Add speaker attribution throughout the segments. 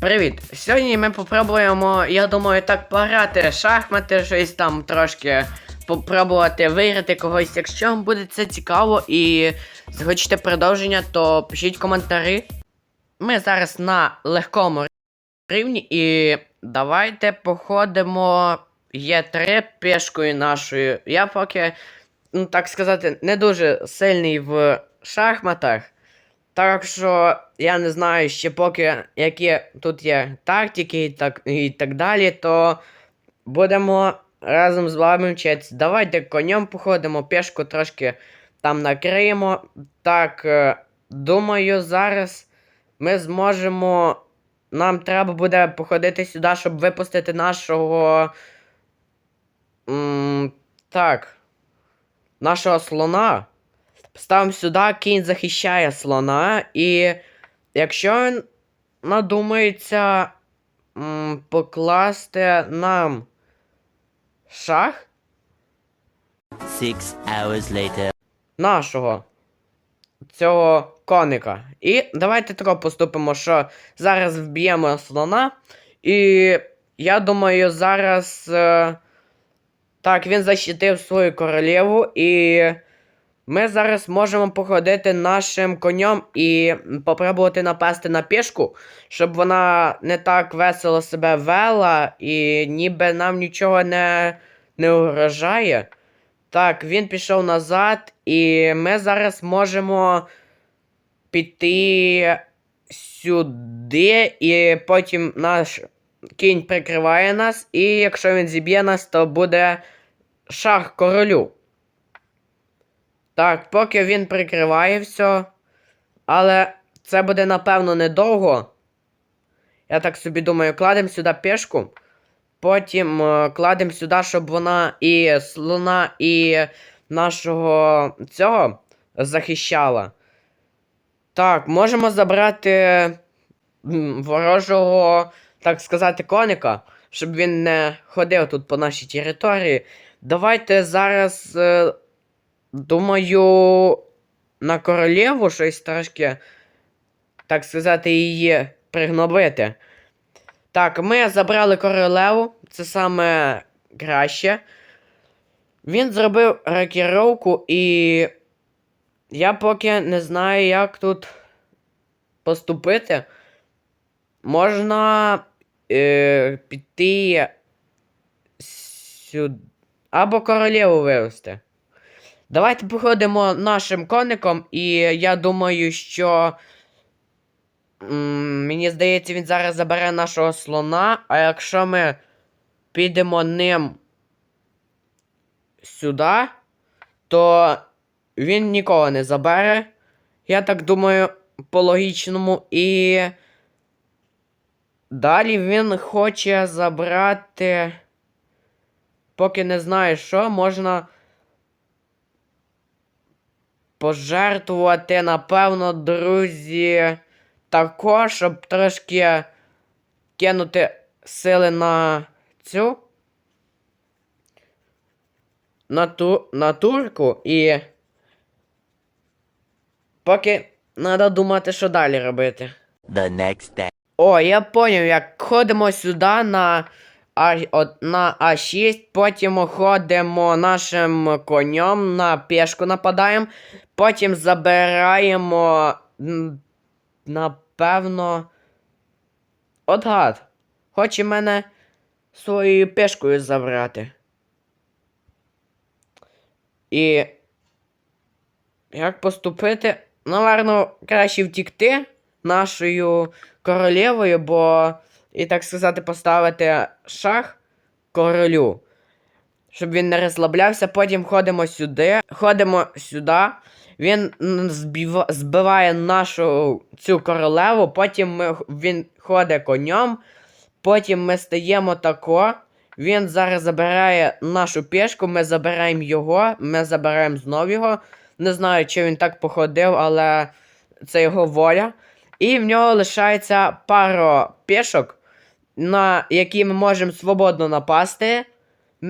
Speaker 1: Привіт! Сьогодні ми попробуємо, я думаю, так пограти шахмати, щось там трошки попробувати виграти когось. Якщо вам буде це цікаво і захочете продовження, то пишіть коментарі. Ми зараз на легкому рівні і давайте походимо Є3 пішкою нашою. Я поки, ну так сказати, не дуже сильний в шахматах. Так що я не знаю ще поки які тут є тактики і так, і так далі, то будемо разом з вами вчитися. Давайте конем походимо, пішку трошки там накриємо. Так, е, думаю, зараз ми зможемо. Нам треба буде походити сюди, щоб випустити нашого. М, так. Нашого слона. Ставимо сюди, кінь захищає слона, і якщо він надумається м, покласти нам шах
Speaker 2: Six hours later.
Speaker 1: нашого цього коника. І давайте тако поступимо, що зараз вб'ємо слона. І я думаю, зараз. Е, так, він защитив свою королеву, і ми зараз можемо походити нашим конем і попробувати напасти на пішку, щоб вона не так весело себе вела, і ніби нам нічого не, не угрожає. Так, він пішов назад, і ми зараз можемо піти сюди, і потім наш кінь прикриває нас, і якщо він зіб'є нас, то буде шах королю. Так, поки він прикриває все. Але це буде, напевно, недовго. Я так собі думаю, кладемо сюди пішку. Потім е, кладемо сюди, щоб вона і слона, і нашого цього захищала. Так, можемо забрати ворожого, так сказати, коника, щоб він не ходив тут по нашій території. Давайте зараз, е, думаю, на королеву щось трошки, так сказати, її пригнобити. Так, ми забрали королеву, це саме краще. Він зробив рокіровку, і я поки не знаю, як тут поступити. Можна е, піти сюди. Або королеву вивести. Давайте походимо нашим коником, і я думаю, що. Мені здається, він зараз забере нашого слона. А якщо ми підемо ним сюди, то він нікого не забере. Я так думаю, по логічному. І. Далі він хоче забрати. Поки не знаю що, можна пожертвувати, напевно, друзі, також, щоб трошки кинути сили на цю. На ту на турку і. Поки треба думати, що далі робити.
Speaker 2: The next day.
Speaker 1: О, я поняв, як ходимо сюди на, на А6, потім ходимо нашим конем на пішку нападаємо, потім забираємо, напевно. От гад. Хоче мене своєю пішкою забрати. І. Як поступити? Наверно, краще втікти нашою королевою, бо, і так сказати, поставити шах королю. Щоб він не розслаблявся. Потім ходимо сюди. Ходимо сюди. Він збива, збиває нашу цю королеву. Потім ми, він ходить конем. Потім ми стаємо тако. Він зараз забирає нашу пішку, ми забираємо його, ми забираємо знову його. Не знаю, чи він так походив, але це його воля. І в нього лишається пара пішок, на які ми можемо свободно напасти.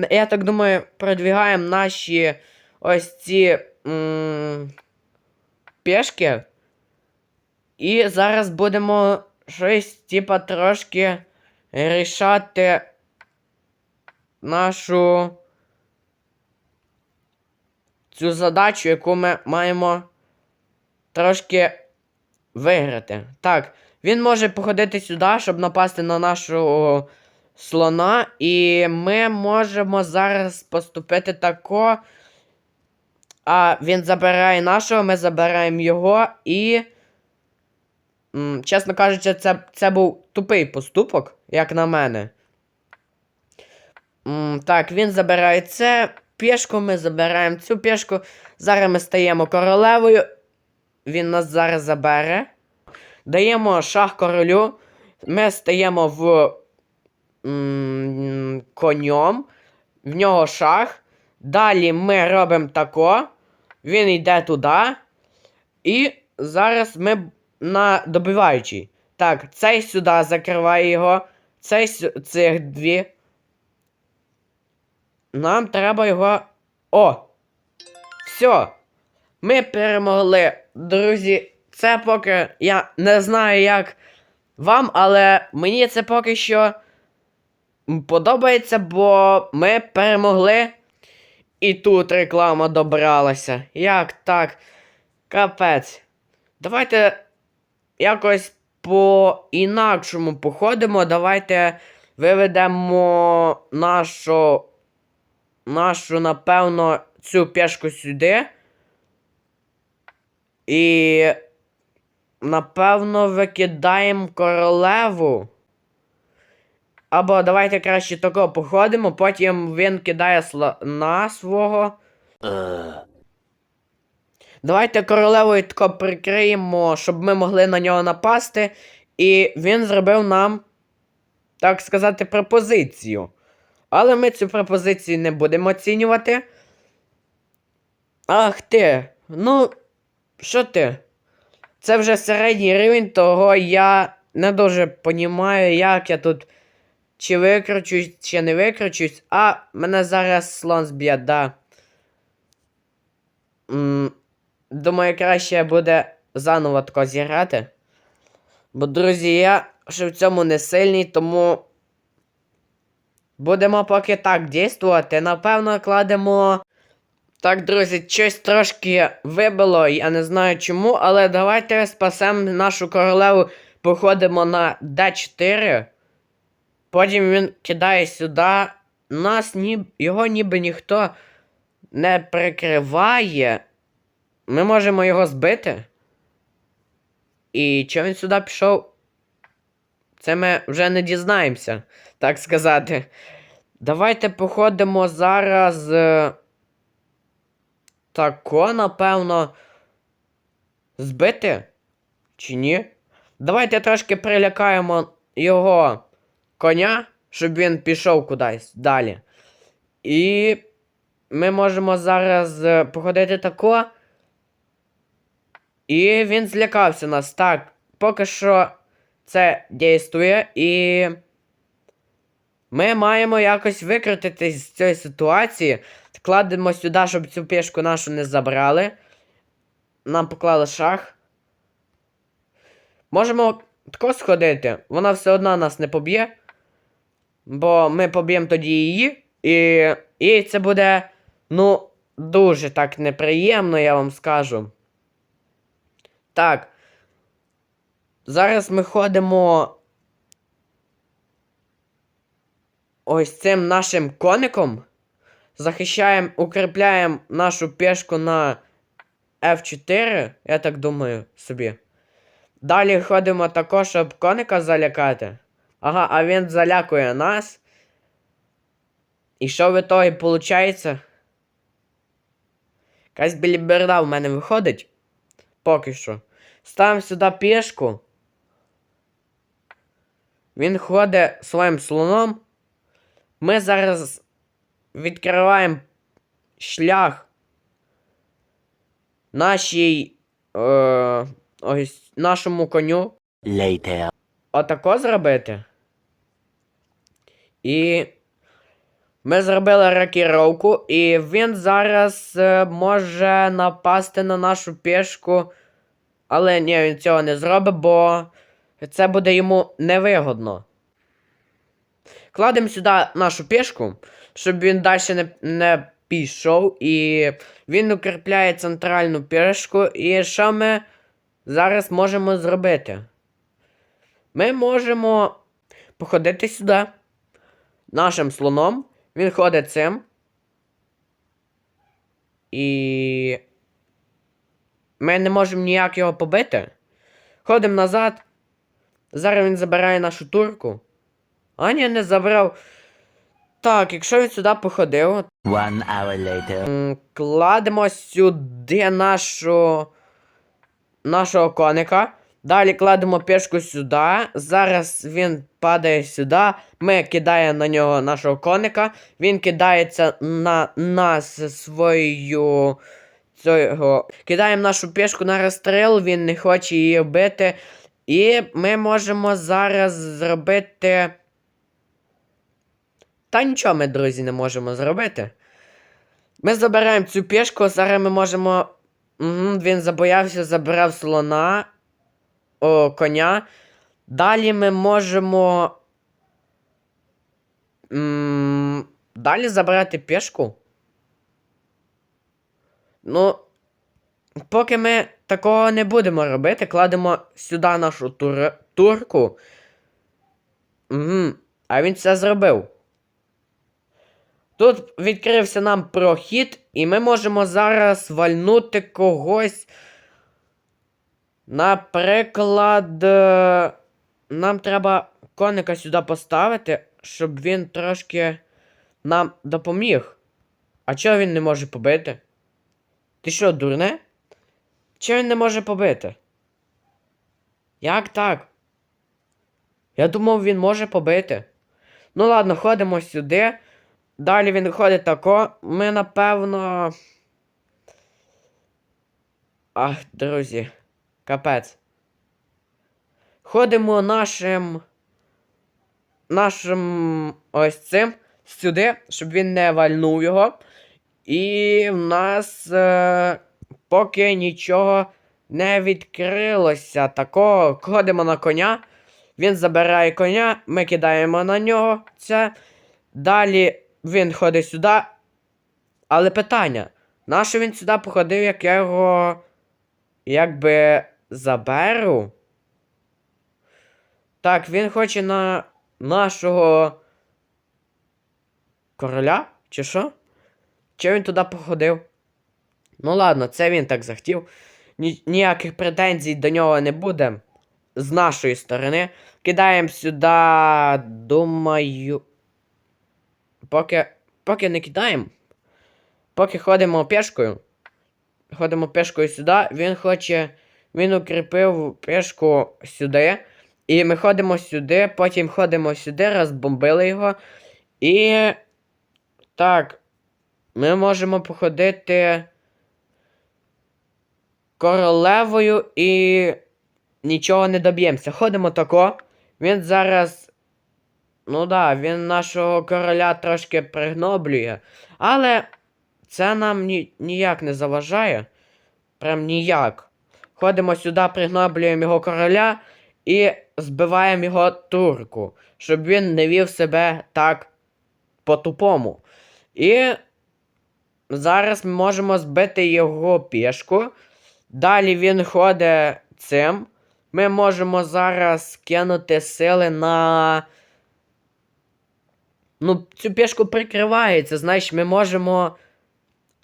Speaker 1: Я так думаю, продвігаємо наші ось ці м- пішки. І зараз будемо щось, типа, трошки рішати нашу цю задачу, яку ми маємо трошки виграти. Так, він може походити сюди, щоб напасти на нашого слона, і ми можемо зараз поступити тако. А він забирає нашого, ми забираємо його і. Чесно кажучи, це, це був тупий поступок, як на мене. Так, він забирає це. Пішку ми забираємо цю пішку. Зараз ми стаємо королевою. Він нас зараз забере. Даємо шах королю. Ми стаємо в м, конем. В нього шах. Далі ми робимо тако. Він йде туди. І зараз ми на добиваючий. Так, цей сюди закриває його. Цей цих дві. Нам треба його. О! Все. Ми перемогли. Друзі, це поки я не знаю, як вам, але мені це поки що подобається, бо ми перемогли. І тут реклама добралася. Як так? Капець. Давайте якось по-інакшому походимо. Давайте виведемо нашу, нашу, напевно, цю пішку сюди. І. Напевно, викидаємо королеву. Або давайте краще тако походимо, потім він кидає слона свого. Давайте королевою тако прикриємо, щоб ми могли на нього напасти. І він зробив нам, так сказати, пропозицію. Але ми цю пропозицію не будемо оцінювати. Ах ти. Ну, що ти? Це вже середній рівень, того я не дуже понімаю, як я тут чи викручусь, чи не викручусь. А, мене зараз слон зб'є, да. Думаю, краще буде заново тако зіграти. Бо, друзі, я ще в цьому не сильний, тому будемо поки так дійствувати. Напевно, кладемо. Так, друзі, щось трошки вибило, я не знаю чому, але давайте спасемо нашу королеву, походимо на D4. Потім він кидає сюди. Нас ні... його ніби ніхто не прикриває. Ми можемо його збити. І чого він сюди пішов? Це ми вже не дізнаємося, так сказати. Давайте походимо зараз. Тако, напевно. Збити? Чи ні? Давайте трошки прилякаємо його коня, щоб він пішов кудись далі. І ми можемо зараз е, походити тако. І він злякався нас. Так, поки що це дійствує, і ми маємо якось викрутитись з цієї ситуації. Кладемо сюди, щоб цю пішку нашу не забрали. Нам поклали шах. Можемо тако сходити. Вона все одно нас не поб'є. Бо ми поб'ємо тоді її. І, і це буде, ну, дуже так неприємно, я вам скажу. Так. Зараз ми ходимо. Ось цим нашим коником. Захищаємо, укріпляємо нашу пішку на F4, я так думаю собі. Далі ходимо також, щоб коника залякати. Ага, а він залякує нас. І що в ітогі виходить? Якась біліберда в мене виходить. Поки що. Ставимо сюди пішку. Він ходить своїм слоном. Ми зараз відкриваємо шлях нашій. Е, ось нашому коню.
Speaker 2: Later.
Speaker 1: Отако зробити. І ми зробили рокіровку, і він зараз е, може напасти на нашу пішку. Але ні, він цього не зробить, бо це буде йому невигодно. Кладемо сюди нашу пішку, щоб він далі не, не пішов. І він укріпляє центральну пішку. І що ми зараз можемо зробити? Ми можемо походити сюди нашим слоном. Він ходить цим. І. Ми не можемо ніяк його побити. Ходимо назад. Зараз він забирає нашу турку. А ні, не забрав. Так, якщо він сюди походив,
Speaker 2: One hour later.
Speaker 1: кладемо сюди нашу. нашого коника. Далі кладемо пішку сюди. Зараз він падає сюди. Ми кидаємо на нього нашого коника. Він кидається на нас свою. Цього. Кидаємо нашу пішку на розстріл, він не хоче її вбити. І ми можемо зараз зробити. Та нічого ми, друзі, не можемо зробити. Ми забираємо цю пішку, зараз ми можемо. Угу, він забоявся, забрав слона. О, коня. Далі ми можемо. Далі забрати пішку. Ну. Поки ми такого не будемо робити, кладемо сюди нашу тур... турку. Угу. А він це зробив. Тут відкрився нам прохід, і ми можемо зараз вальнути когось. Наприклад, е, нам треба коника сюди поставити, щоб він трошки нам допоміг. А чого він не може побити? Ти що, дурне? Чого він не може побити? Як так? Я думав, він може побити. Ну ладно, ходимо сюди. Далі він ходить тако. Ми напевно. Ах, друзі. Капець. Ходимо нашим. Нашим ось цим сюди, щоб він не вальнув його. І в нас е, поки нічого не відкрилося. Такого ходимо на коня. Він забирає коня, ми кидаємо на нього це. Далі він ходить сюди. Але питання: нащо він сюди походив, як я його якби заберу? Так, він хоче на нашого короля? Чи що? Чи він туди походив? Ну ладно, це він так захотів. Ні, ніяких претензій до нього не буде. З нашої сторони. Кидаємо сюди, думаю. Поки. Поки не кидаємо. Поки ходимо пішкою. Ходимо пішкою сюди. Він хоче. Він укріпив пішку сюди. І ми ходимо сюди, потім ходимо сюди, розбомбили його. І. Так. Ми можемо походити королевою і нічого не доб'ємося. Ходимо тако. Він зараз. Ну да, він нашого короля трошки пригноблює. Але це нам ні, ніяк не заважає. Прям ніяк. Ходимо сюди, пригноблюємо його короля і збиваємо його турку, щоб він не вів себе так по-тупому. І зараз ми можемо збити його пішку. Далі він ходить цим. Ми можемо зараз кинути сили на. Ну, цю пішку прикривається, значить, ми можемо.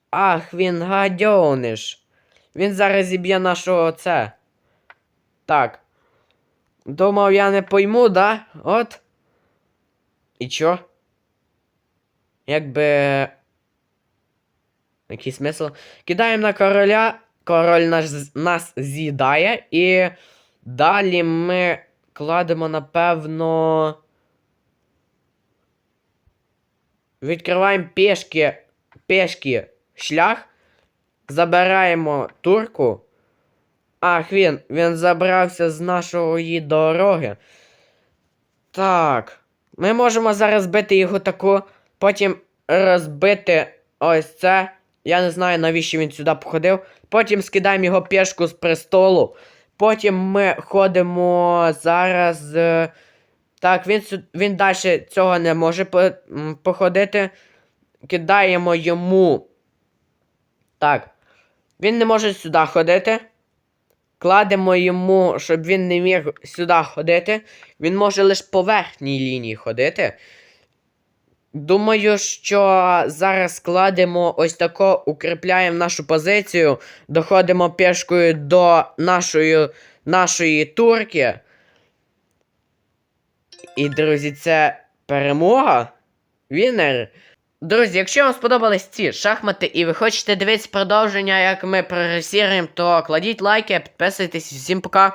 Speaker 1: Ах, він гадьониш. Він зараз зіб'є нашого це. Так. Думав, я не пойму, да? От. І чо? Якби. Який смисл? Кидаємо на короля. Король наш, нас з'їдає. І далі ми кладемо, напевно. Відкриваємо пішки. Пішки шлях. Забираємо турку. Ах, він. Він забрався з нашої дороги. Так. Ми можемо зараз бити його таку. Потім розбити ось це. Я не знаю, навіщо він сюди походив. Потім скидаємо його пішку з престолу. Потім ми ходимо зараз. Так, він, він далі цього не може по, походити. Кидаємо йому. Так. Він не може сюди ходити. Кладемо йому, щоб він не міг сюди ходити. Він може лише по верхній лінії ходити. Думаю, що зараз кладемо ось тако, укріпляємо нашу позицію, доходимо пішкою до нашої, нашої турки. І, друзі, це перемога. Вінер. Друзі, якщо вам сподобались ці шахмати і ви хочете дивитися продовження, як ми прогресіруємо, то кладіть лайки, підписуйтесь. Всім пока.